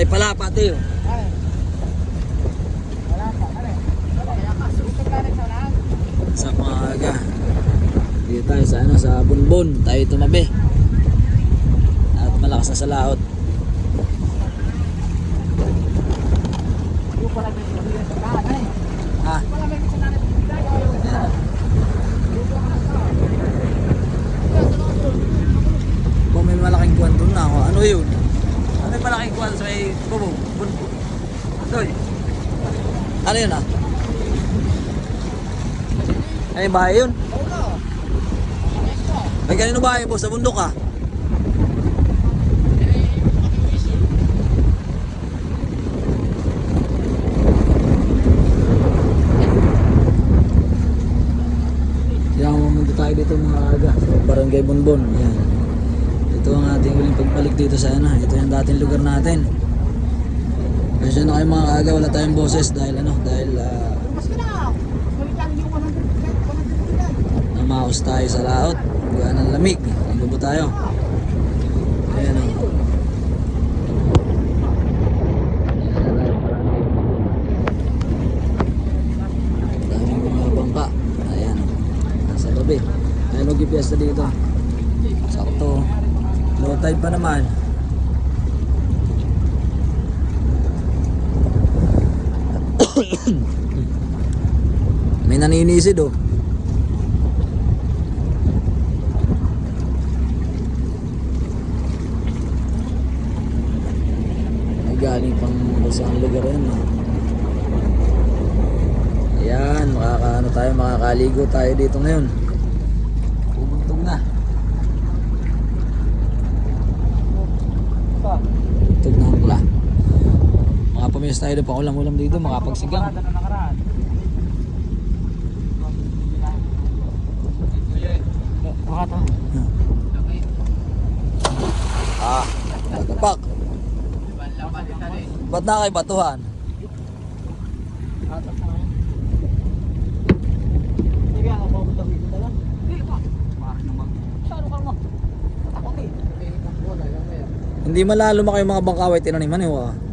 May palapa tayo. Sa maaga. Dito tayo sa ano, sa bunbun. Tayo tumabi. At malakas na sa laot. Ha? Wala may sinabili sa lahat. Ayan. Kung may malaking kuwan doon na ako, ano yun? Ano may malaking kuwan sa may bubong? Bun- Doy. Ano yun ah? Ay, bahay yun? Ay, kanino bahay po? Sa bundok ah? Tayo dito mga aga Barangay Bonbon. Yan. Ito ang ating uling pagbalik dito sa ano. Ito yung dating lugar natin. Kasi na kayo mga aga, wala tayong boses dahil ano, dahil uh, Mas ka na. Balikan yung 100 100 namaos tayo sa laot. Buwan ng lamig. Inubo tayo. Ayan o. Daming mga bangka. Ayan. Nasa gabi. Ayan o GPS na dito. Sakto. Low tide pa naman. May naninisid oh. Ay galing pang saan lugar yan no? Ayan, makakaano tayo, makakaligo tayo dito ngayon. Bubugtog na. Pa. Tug na pula. Makapamis tayo doon pa ulam-ulam dito, makapagsigang. To. Ah, nagapak. Ba't na kay batuhan? Hindi malalo mga yung mga bangkaway tinaniman eh. Wa.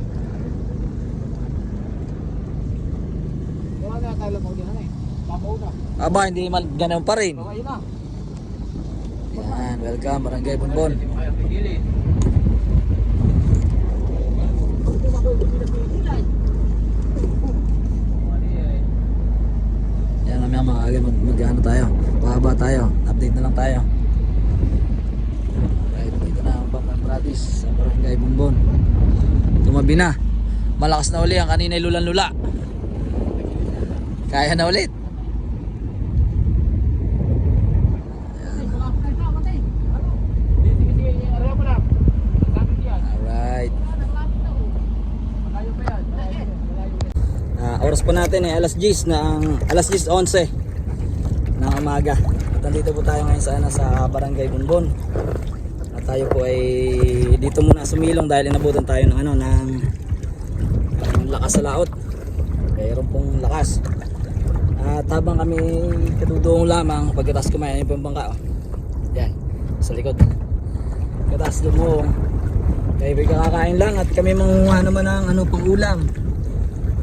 Tayo mo din eh. Papaw na. Aba, hindi mal ganun pa rin. Babae na. Yan, welcome, Barangay Bonbon. Yan, mamaya mga aga, mag, mag ano tayo. Pahaba tayo. Update na lang tayo. Right, dito na ang Bangkang Pratis sa Barangay Bonbon. Tumabi na. Malakas na uli ang kanina lulan-lula. Kaya na ulit. Alright. Ah, oras po natin eh, alas 10 ng alas 10:11 ng umaga. At nandito po tayo ngayon sa ano, sa Barangay Bunbon. At tayo po ay dito muna sumilong dahil inabutan tayo ng ano ng, ng lakas sa laot. Mayroon pong lakas. At habang kami katutuong lamang pagkatas kumain yung pambangka. Oh. Yan, sa likod. Pagkatas lumuong. Kaya may kakakain lang at kami mangunguha naman ng ano pang ulam.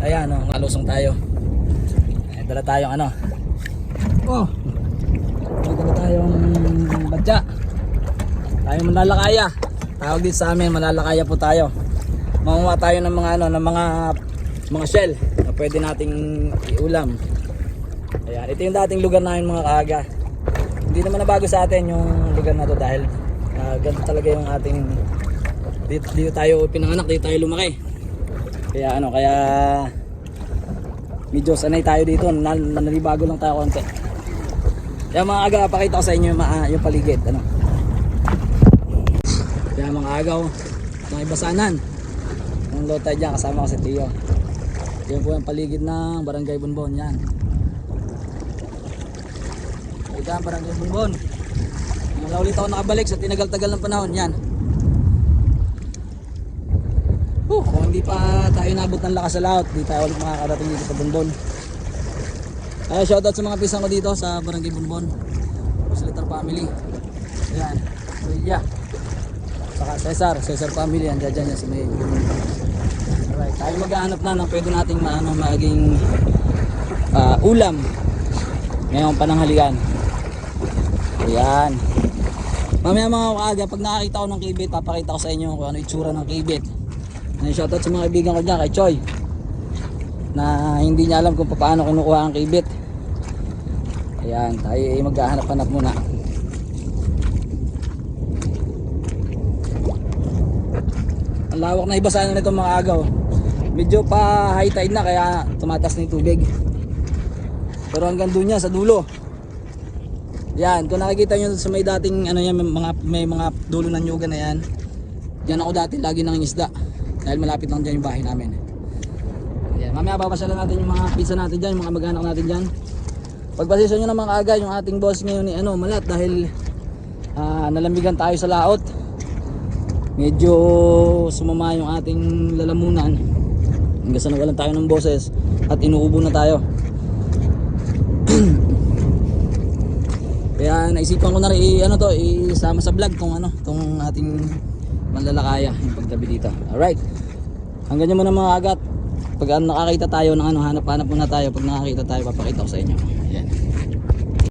Ayan, oh, alusong tayo. Ay, dala tayong ano. Oh. Dala tayong badya. Tayo malalakaya. Tawag dito sa amin, malalakaya po tayo. Manguha tayo ng mga ano, ng mga mga shell na pwede nating iulam. Ayan, ito yung dating lugar namin mga kaaga. Hindi naman nabago sa atin yung lugar na to dahil uh, ganito talaga yung ating dito, dito tayo pinanganak, dito tayo lumaki. Kaya ano, kaya medyo sanay tayo dito, nan nanalibago lang tayo konti. Kaya mga aga, pakita ko sa inyo yung, ma- yung paligid. Ano? Kaya mga agaw, mga ibasanan. Ang low tide dyan, kasama ko si Tio. Yan po yung paligid ng Barangay Bunbon. Yan. Ang Barangay Bunbon. Wala ulit ako nakabalik sa tinagal-tagal ng panahon. Yan. Uh, kung hindi pa tayo nabot ng lakas sa laot, di tayo ulit makakarating dito sa Bunbon. Kaya shoutout sa mga pisang ko dito sa Barangay Bunbon. Slitter family. Ayan. Lilia. Saka Cesar. Cesar family. Andiyan dyan yan sa may Alright, tayo maghahanap na ng pwede nating maano maging ah, ulam ngayong pananghalian. Ayan. Mamaya mga kaaga, pag nakakita ko ng kibit, papakita ko sa inyo kung ano itsura ng kibit. Ano shoutout sa mga kaibigan ko dyan, kay Choy. Na hindi niya alam kung paano kinukuha ang kibit. Ayan, tayo ay maghahanap-hanap muna. Ang lawak na ibasa na nito mga agaw. Medyo pa high tide na kaya tumatas na yung tubig. Pero hanggang doon niya sa dulo. Yan, kung nakikita nyo sa may dating ano yan, may mga may mga dulo ng nyuga na yan. Diyan ako dati lagi nang isda. Dahil malapit lang dyan yung bahay namin. Yan, mamaya babasyalan natin yung mga pizza natin dyan, yung mga mag-anak natin dyan. Pagpasisyon nyo naman kaaga yung ating boss ngayon ni ano, Malat dahil ah, nalambigan tayo sa laot. Medyo sumama yung ating lalamunan. Hanggang sa nawalan tayo ng boses at inuubo na tayo. Kaya naisipan ko na rin ano to, isama sa vlog tong ano, tong ating manlalakaya yung pagtabi dito. Alright. Hanggang nyo muna mga agat. Pag ano, nakakita tayo ng ano, hanap-hanap muna tayo. Pag nakakita tayo, papakita ko sa inyo.